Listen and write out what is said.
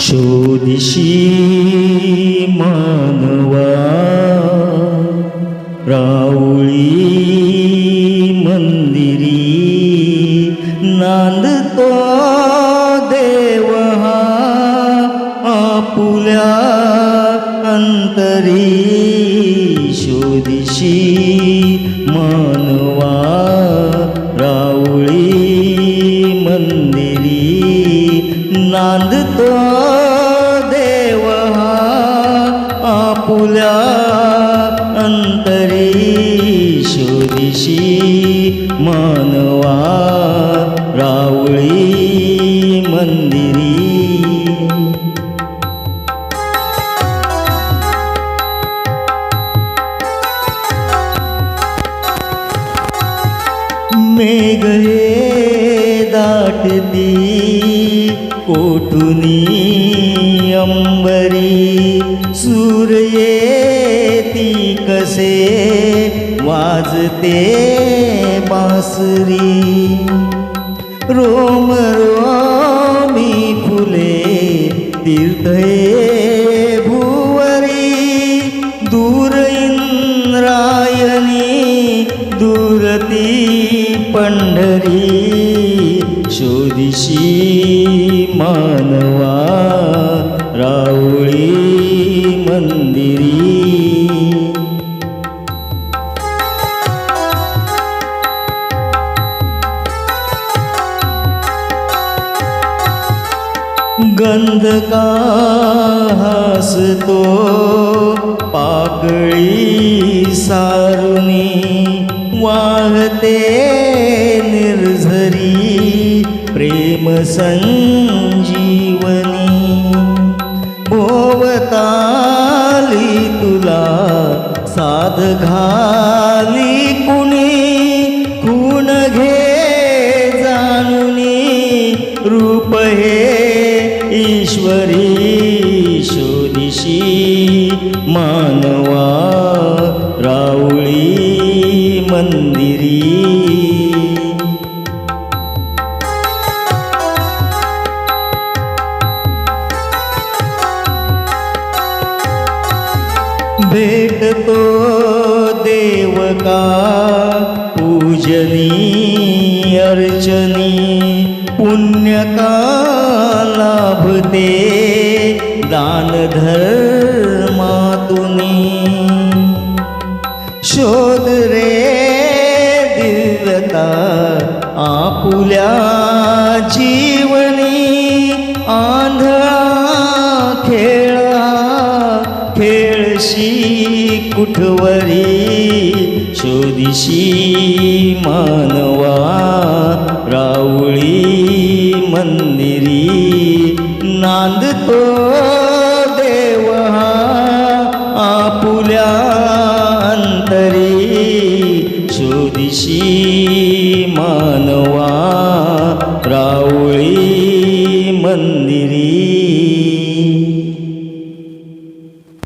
शोधिशी मानवा राऊळी मंदिरी नांदतो देव हा आपुल्या अंतरी शोधिशी मानवा राऊळी मंदिरी नांदतो आपुल्या अंतरी शोधिशी मानवा राऊळी मंदिरी मेघ हे दाटती कोठुनी अंबरी कसे वाजते बासरी। रोम रोमी फुले तीर्थे भुवरी। दूर इंद्रायणी दूरती पंढरी। शोधिशी मानवा राऊळी मंदिरी। गंध का हसतो पाकळी सारुनी वाहते निर्झरी प्रेम संजीवनी भोवताली तुला साध घाली कुणी खूण घे जाणुनी रूप हे ईश्वरी शोधिशी मानवा राऊळी मंदिरी. भेटतो देवका पूजनी अर्चनी पुण्यका लाभते दान धर्मातुनी. शोध रे दिव्यता आपुल्या जीवनी. आंधळा खेळा खेळशी कुठवरी शोधिशी मानवा. मंदिरी नांदतो देव आपुल्या अंतरी शोधिशी मानवा रावळी मंदिरी.